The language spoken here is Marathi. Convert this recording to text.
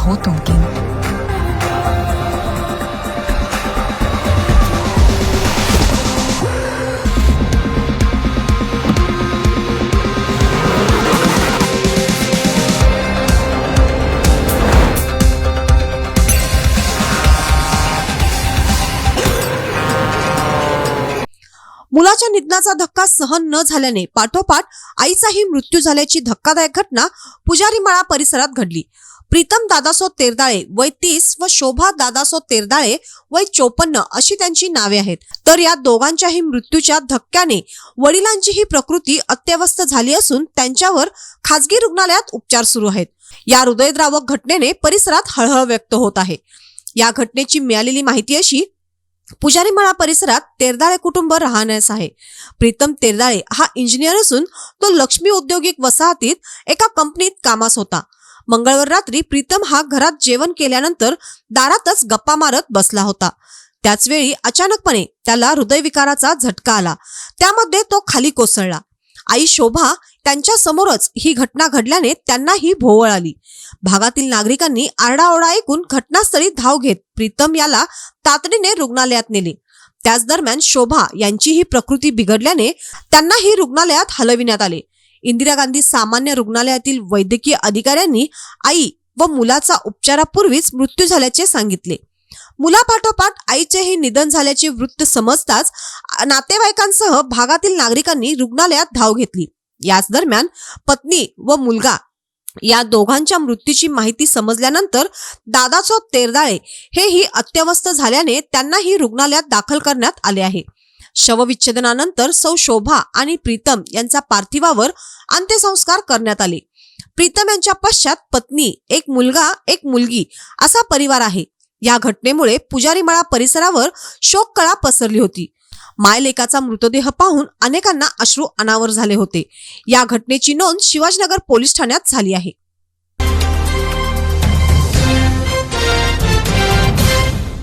आहोत उमकीन मुलाच्या निधनाचा धक्का सहन न झाल्याने पाठोपाठ आईचाही मृत्यू झाल्याची धक्कादायक घटना पुजारीमाळा परिसरात घडली. प्रीतम दादासो तेरदाळे वय तीस व शोभा दादासो तेरदाळे वय चोपन्न अशी त्यांची नावे आहेत. तर या दोघांच्याही मृत्यूच्या धक्क्याने वडिलांची ही प्रकृती अत्यवस्थ झाली असून त्यांच्यावर खासगी रुग्णालयात उपचार सुरू आहेत. या हृदयद्रावक घटनेने परिसरात हळहळ व्यक्त होत आहे. या घटनेची मिळालेली माहिती अशी पुजारी मळा परिसरात तेरदाळे कुटुंब राहण्यास आहे. प्रीतम तेरदाळे हा इंजिनियर असून तो लक्ष्मी औद्योगिक वसाहतीत एका कंपनीत कामास होता. मंगळवार रात्री प्रीतम हा घरात जेवण केल्यानंतर दारातच गप्पा मारत बसला होता. त्याचवेळी अचानकपणे त्याला हृदयविकाराचा झटका आला. त्यामध्ये तो खाली कोसळला. आई शोभा त्यांच्या समोरच ही घटना घडल्याने त्यांनाही भोवळ आली. भागातील नागरिकांनी आरडाओरडा ऐकून घटनास्थळी धाव घेत प्रीतम याला तातडीने रुग्णालयात नेले. त्याच दरम्यान शोभा यांचीही प्रकृती बिघडल्याने त्यांनाही रुग्णालयात हलविण्यात आले. इंदिरा गांधी सामान्य रुग्णालयातील वैद्यकीय अधिकाऱ्यांनी आई व मुलाचा उपचारापूर्वीच मृत्यू झाल्याचे सांगितले. मुलापाठोपाठ आईचेही निधन झाल्याचे वृत्त समजताच नातेवाईकांसह भागातील नागरिकांनी रुग्णालयात धाव घेतली. याच दरम्यान पत्नी व मुलगा या दोघांच्या मृत्यूची माहिती समजल्यानंतर दादाचो तेरदाळे हेही अत्यवस्थ झाल्याने त्यांनाही रुग्णालयात दाखल करण्यात आले आहे. शवविच्छेदनानंतर सौ शोभा आणि प्रीतम यांचा पार्थिवावर अंत्यसंस्कार करण्यात आले. प्रीतम यांच्या पश्चात पत्नी एक मुलगा एक मुलगी असा परिवार आहे. या घटनेमुळे पुजारीमाळा परिसरावर शोककळा पसरली होती. मायलेकाचा मृतदेह पाहून अनेकांना अश्रू अनावर झाले होते. या घटनेची नोंद शिवाजीनगर पोलीस ठाण्यात झाली आहे.